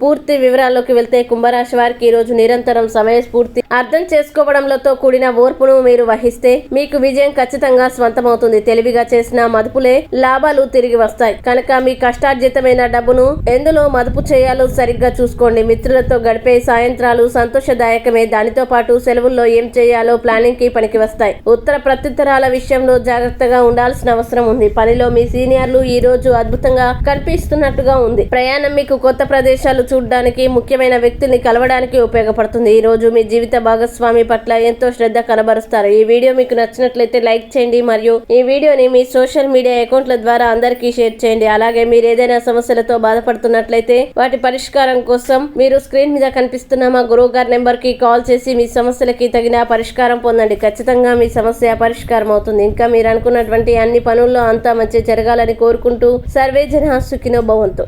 పూర్తి వివరాల్లోకి వెళ్తే కుంభరాశి వారికి ఈ రోజు నిరంతరం సమయస్ఫూర్తి. అర్థం చేసుకోవడంలతో కూడిన ఓర్పును మీరు వహిస్తే మీకు విజయం ఖచ్చితంగా స్వంతమవుతుంది. తెలివిగా చేసిన మదుపులే లాభాలు తిరిగి వస్తాయి. కనుక మీ కష్టార్జితమైన డబ్బును ఎందులో మదుపు చేయాలో సరిగ్గా చూసుకోండి. మిత్రులతో గడిపే సాయంత్రాలు సంతోషదాయకమే. దానితో పాటు సెలవుల్లో ఏం చేయాలో ప్లానింగ్కి పనికి వస్తాయి. ఉత్తర ప్రత్యుత్తరాల విషయంలో జాగ్రత్తగా ఉండాల్సిన అవసరం ఉంది. పనిలో మీ సీనియర్లు ఈ రోజు అద్భుతంగా కనిపిస్తున్నట్టుగా ఉంది. ప్రయాణం మీకు కొత్త ప్రదేశాలు చూడడానికి ముఖ్యమైన వ్యక్తుల్ని కలవడానికి ఉపయోగపడుతుంది. ఈ రోజు మీ జీవిత భాగస్వామి పట్ల ఎంతో శ్రద్ధ కనబరుస్తారు. ఈ వీడియో మీకు నచ్చినట్లయితే లైక్ చేయండి మరియు ఈ వీడియోని మీ సోషల్ మీడియా అకౌంట్ల ద్వారా అందరికీ షేర్ చేయండి. అలాగే మీరు ఏదైనా సమస్యలతో బాధపడుతున్నట్లయితే వాటి పరిష్కారం కోసం మీరు స్క్రీన్ మీద కనిపిస్తున్న మా గురువు గారి నెంబర్కి కాల్ చేసి మీ సమస్యలకి తగిన పరిష్కారం పొందండి. ఖచ్చితంగా మీ సమస్య పరిష్కారం అవుతుంది ఇంకా మీరు అనుకున్నటువంటి అన్ని పనుల్లో అంతా మంచి జరగాలని కోరుకుంటూ సర్వే జన సుఖినో భవంతు.